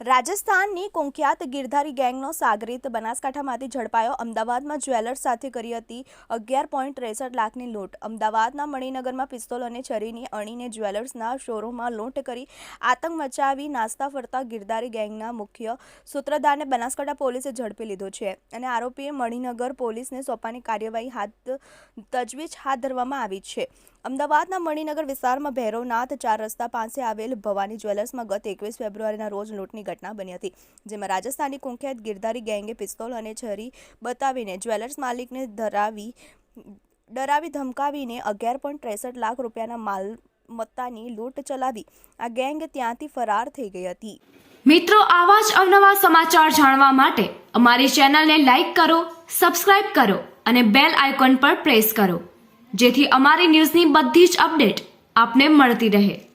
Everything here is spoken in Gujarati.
રાજસ્થાનની કુખ્યાત ગિરધારી ગેંગનો સાગરીત બનાસકાંઠામાંથી ઝડપાયો. અમદાવાદમાં જ્વેલર્સ સાથે કરી હતી અગિયાર પોઈન્ટ ત્રેસઠ લાખની લૂંટ. અમદાવાદના મણિનગરમાં પિસ્તોલ અને છરીની અણીને જ્વેલર્સના શોરૂમમાં લૂંટ કરી આતંક મચાવી નાસ્તા ફરતા ગિરધારી ગેંગના મુખ્ય સૂત્રધારને બનાસકાંઠા પોલીસે ઝડપી લીધો છે અને આરોપીએ મણિનગર પોલીસને સોંપવાની કાર્યવાહી હાથ તજવીજ હાથ ધરવામાં આવી છે. અમદાવાદના મણિનગર વિસ્તારમાં ભૈરવનાથ ચાર રસ્તા પાસે આવેલ ભવાની જ્વેલર્સમાં ગત એકવીસ ફેબ્રુઆરીના રોજ લૂંટની ઘટના બની હતી, જેમાં રાજસ્થાની કુખ્યાત ગિરધારી ગેંગે પિસ્તોલ અને છરી બતાવીને જ્વેલર્સ માલિકને ધરાવી, ડરાવી ધમકાવીને અગિયાર પોઈન્ટ ત્રેસઠ લાખ રૂપિયાના માલ મત્તાની લૂંટ ચલાવી. આ ગેંગ ત્યાંથી ફરાર થઈ ગઈ હતી. મિત્રો, આવા જ અવનવા સમાચાર જાણવા માટે અમારી ચેનલને લાઇક કરો, સબસ્ક્રાઇબ કરો અને બેલ આઇકોન પર પ્રેસ કરો, જેથી અમારી ન્યૂઝની બધી જ અપડેટ આપને મળતી રહે.